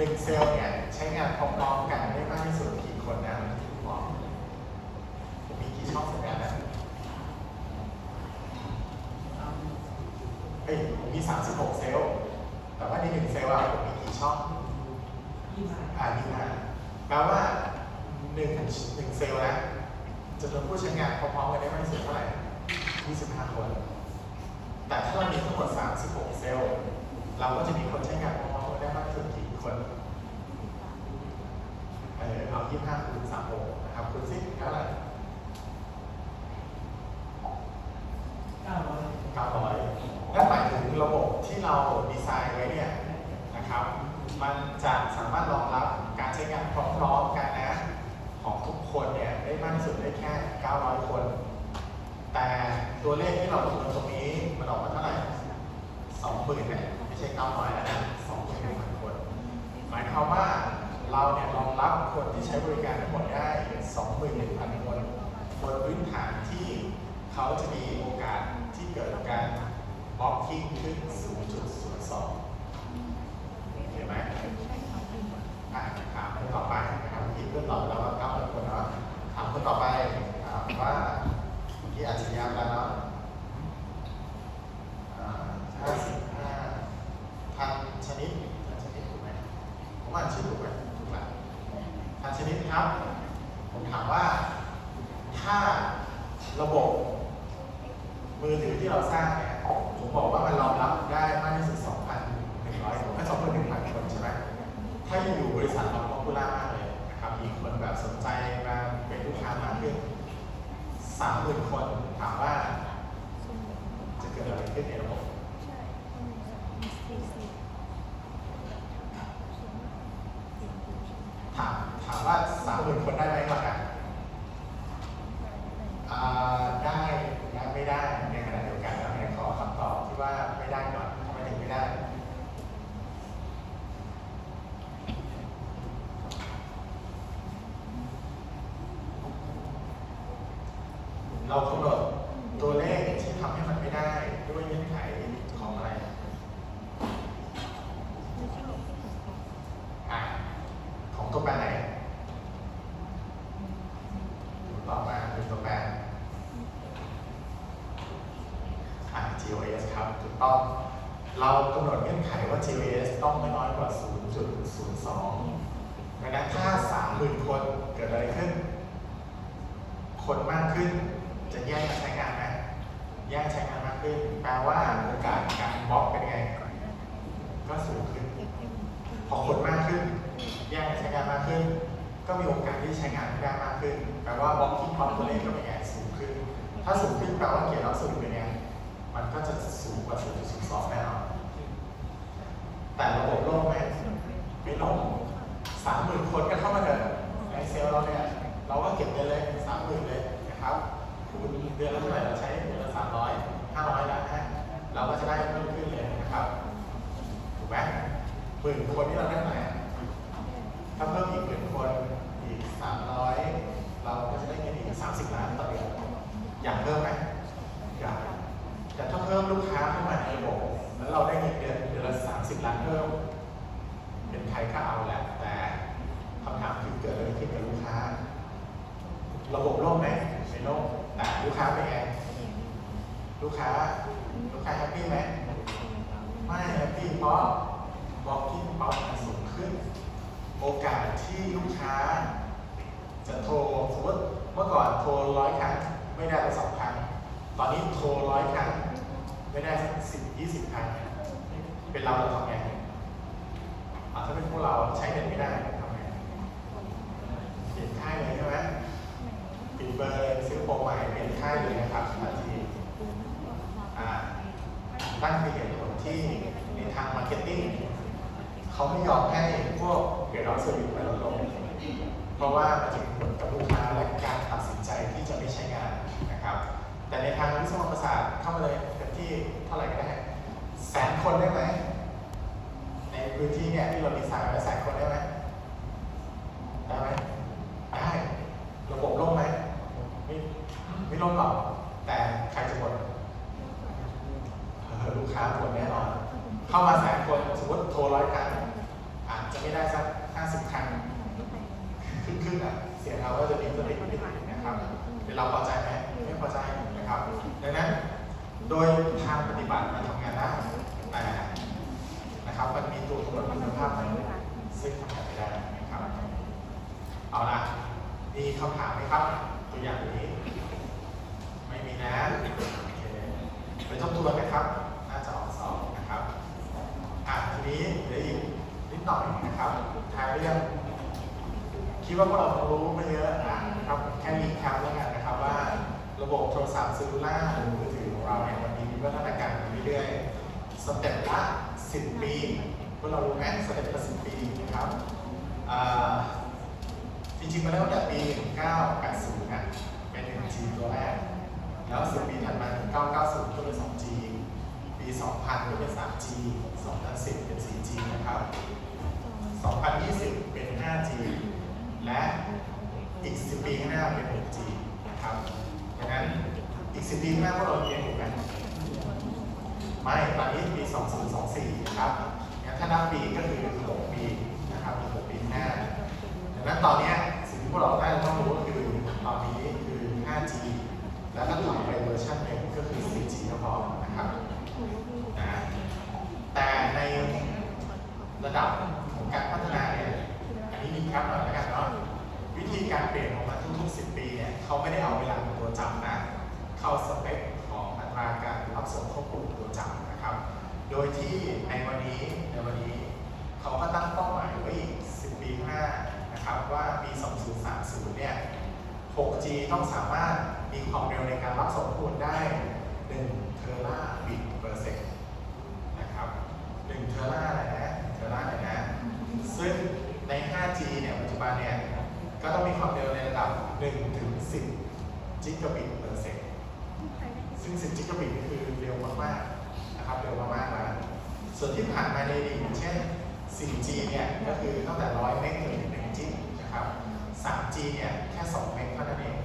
หนึ่งเซลล์เนี่ยใช้งานพร้อมๆกันได้มากที่สุดกี่คนนะที่ผมบอกผมมีกี่ช่องสัญญาณนะเอ้ยผมมี 36 เซลล์ แต่ว่าในหนึ่งเซลล์อะผมมีกี่ช่องยี่สิบอ่านี่นะแปลว่าหนึ่งหนึ่งเซลล์นะจำนวนผู้ใช้งานพร้อมๆกันได้มากที่สุดเท่าไหร่25 คน แต่ถ้าเรามีทั้งหมด 36 เซลล์ เราก็จะมีคนใช้งานพร้อมๆกัน ได้มากที่สุดกี่คนเออเอา25คูณ36นะครับคูณสิเท่าไหร่เก้าร้อย900นั่นหมายถึงระบบที่เราดีไซน์ไว้เนี่ยนะครับ มันจะสามารถรองรับการใช้งานพร้อมๆกันนะ ของทุกคนเนี่ยได้มากที่สุดได้แค่ 900 คน แต่ตัวเลขที่เราคำนวณตรงนี้มันออกมาเท่าไหร่ 20,000เนี่ยไม่ใช่900แล้วนะ21,000คน หมายความว่าเราเนี่ยรองรับคนที่ใช้บริการทั้งหมดได้ 21,000 คนบนพื้นฐานที่เขาจะมีโอกาสที่เกิดการบล็อกกิ้งขึ้น 0.02เห็นไหมอะถามคนต่อไปนะครับที่เพื่อนตอบแล้วว่า900คนเนาะถามคนต่อไปถามว่าที่อาชญาไปแล้วเนาะอ่า55ทันชนิดทันชนิดถูกไหมผม อาชื่อถูกไหมถูกแหละทันชนิดครับ ผมถามว่า ถ้าระบบมือถือที่เราสร้างเนี่ย ผมบอกว่ามันรองรับได้มากที่สุด 2,100คนไม่2,100คนใช่ไหมถ้าอยู่บริษัทเราป๊อปปูล่ามากเลยนะครับ มีคนแบบสนใจมาเป็นลูกค้ามากขึ้น30,000คนถามว่าจะเกิดอะไรขึ้นในระบบ ถามถามว่า30,000คนได้ไหมก่อนนะอ่าได้และไม่ได้ในขณะเดียวกันแล้วเนี่ยขอคำตอบที่ว่าไม่ได้ก่อนทำไมถึงไม่ได้ เรากำหนดตัวเลขที่ทำให้มันไม่ได้ด้วยเงื่อนไขของอะไรอะของตัวแปรไหนตอบมาเป็นตัวแปร อ่า GOS ครับถูกต้อง เรากำหนดเงื่อนไขว่า GOS ต้องไม่น้อยกว่า 0.02ดังนั้นถ้า 30,000 คนเกิดอะไรขึ้น คนมากขึ้นจะแย่งกันใช้งานไหมแย่งใช้งานมากขึ้น แปลว่าโอกาสการบล็อกเป็นไง ก็สูงขึ้น พอคนมากขึ้น แย่งใช้งานมากขึ้น ก็มีโอกาสที่ใช้งานไม่ได้มากขึ้น แปลว่าบล็อกที่พร้อมตัวเลขก็เป็นไงสูงขึ้น ถ้าสูงขึ้นแปลว่าเกียร์เราสูงเป็นไงมันก็จะสูงกว่า 0.02แน่นอน มื่นคนที่เราได้ไหนถ้าเพิ่มอีกหมื่นคนอีกสามร้อยเราก็จะได้เงินอีกสามสิบล้านต่อเดือนอยากเพิ่มไหมอยากแต่ถ้าเพิ่มลูกค้าเข้ามาในระบบแล้วเราได้เงินเดือนเดือนละสามสิบล้านเพิ่มเป็นใครก็เอาแหละแต่คำถามคือเกิดอะไรขึ้นกับลูกค้า ระบบโล่งไหมไม่โล่งแต่ลูกค้าเป็นไงลูกค้าลูกค้าแฮปปี้ไหมไม่แฮปปี้เพราะ บอกที่เป้ามันสูงขึ้น โอกาสที่ลูกค้า จะโทรสมมติเมื่อก่อนโทรร้อยครั้งไม่ได้สักสองครั้ง ตอนนี้โทรร้อยครั้งไม่ได้สักสิบยี่สิบครั้ง เป็นเราเราทำไงถ้าเป็นพวกเราใช้เน็ตไม่ได้ทำไงเปลี่ยนค่ายเลยใช่ไหมปิดเบอร์ซื้อโปรใหม่เปลี่ยนค่ายเลยนะครับทันทีนั่นคือเหตุผลที่ในทางมาร์เก็ตติ้ง เขาไม่ยอมให้พวกเกรดออฟเซอร์วิสไปลดลงเพราะว่ามันจะมีผลกับลูกค้าและการตัดสินใจที่จะไม่ใช้งานนะครับ แต่ในทางวิศวกรรมศาสตร์เข้ามาเลยเต็มที่เท่าไหร่ก็ได้แสนคนได้ไหมในพื้นที่เนี่ยที่เราดีไซน์ไว้แสนคนได้ไหมได้ไหมได้ระบบล่มไหมไม่ไม่ล่มหรอกแต่ใครจะบ่นเออลูกค้าบ่นแน่นอน เข้ามาแสนคนสมมติโทรร้อยครั้ง ครับเป็นเราพอใจไหมไม่พอใจนะครับดังนั้นโดยทางปฏิบัติมันทำงานได้แต่นะครับมันมีตัวตรวจคุณภาพซึ่งทำงานไม่ได้นะครับเอาละมีคำถามไหมครับ ตัวอย่างนี้ ไม่มีนะไปทบทวนนะครับน่าจะออกสอบนะครับอะทีนี้เดี๋ยวอีกนิดหน่อยนะครับทายเรื่องคิดว่าพวกเรารู้ไม่เยอะนะ ครับแค่รีแคปแล้วกันนะครับว่าระบบโทรศัพท์เซลลูล่าหรือมือถือของเราเนี่ยมันมีวิวัฒนาการมาเรื่อยๆสเต็ปละ 10 ปีพวกเรารู้ไหมสเต็ปละ10 ปีนะครับจริงๆมาแล้วตั้งแต่ปี 1980 นะเป็น 1G ตัวแรก แล้ว10ปีถัดมา1990 ก็เป็น 2G ปี 2000 ก็เป็น 3G 2010 เป็น 4G นะครับ 2020 เป็น 5G และอีก10 ปีข้างหน้าเป็น 6G นะครับดังนั้นอีก 10 ปีข้างหน้าพวกเราเรียนถูกไหมไม่ตอนนี้ปี 2024 นะครับงั้นถ้านับปีก็คือ6ปีนะครับอีก6ปีข้างหน้าดังนั้นตอนนี้สิ่งที่พวกเราได้ต้องรู้ก็คือตอนนี้คือ 5G แล้วก็ต่อไปเวอร์ชันหนึ่งก็คือ 4G ก็พอนะครับนะแต่ในระดับ เขาไม่ได้เอาเวลาเป็นตัวจับนะ เข้าสเปคของอัตราการรับส่งควบคุมตัวจับนะครับ โดยที่ในวันนี้ในวันนี้เขาก็ตั้งเป้าหมายไว้อีก 10 ปีข้างหน้านะครับ ว่าปี 2030 เนี่ย 6G ต้องสามารถมีความเร็วในการรับส่งข้อมูลได้ 1 เทราบิตเปอร์เซ็นต์นะครับ1เทราอะไรนะ1เทราเลยนะ ซึ่งใน 5G เนี่ย ปัจจุบันเนี่ย ก็ต้องมีความเร็วในระดับ 1 ถึง 10 จิกะบิตเปอร์เซ็นต์ซึ่งสิบจิกะบิตนี่คือเร็วมากๆนะครับเร็วมากๆแล้วส่วนที่ผ่านมาในอดีตเช่น 4G เนี่ยก็คือตั้งแต่ 100 เมกถึง1จิกนะครับ 3G เนี่ยแค่ 2 เมกเท่านั้นเอง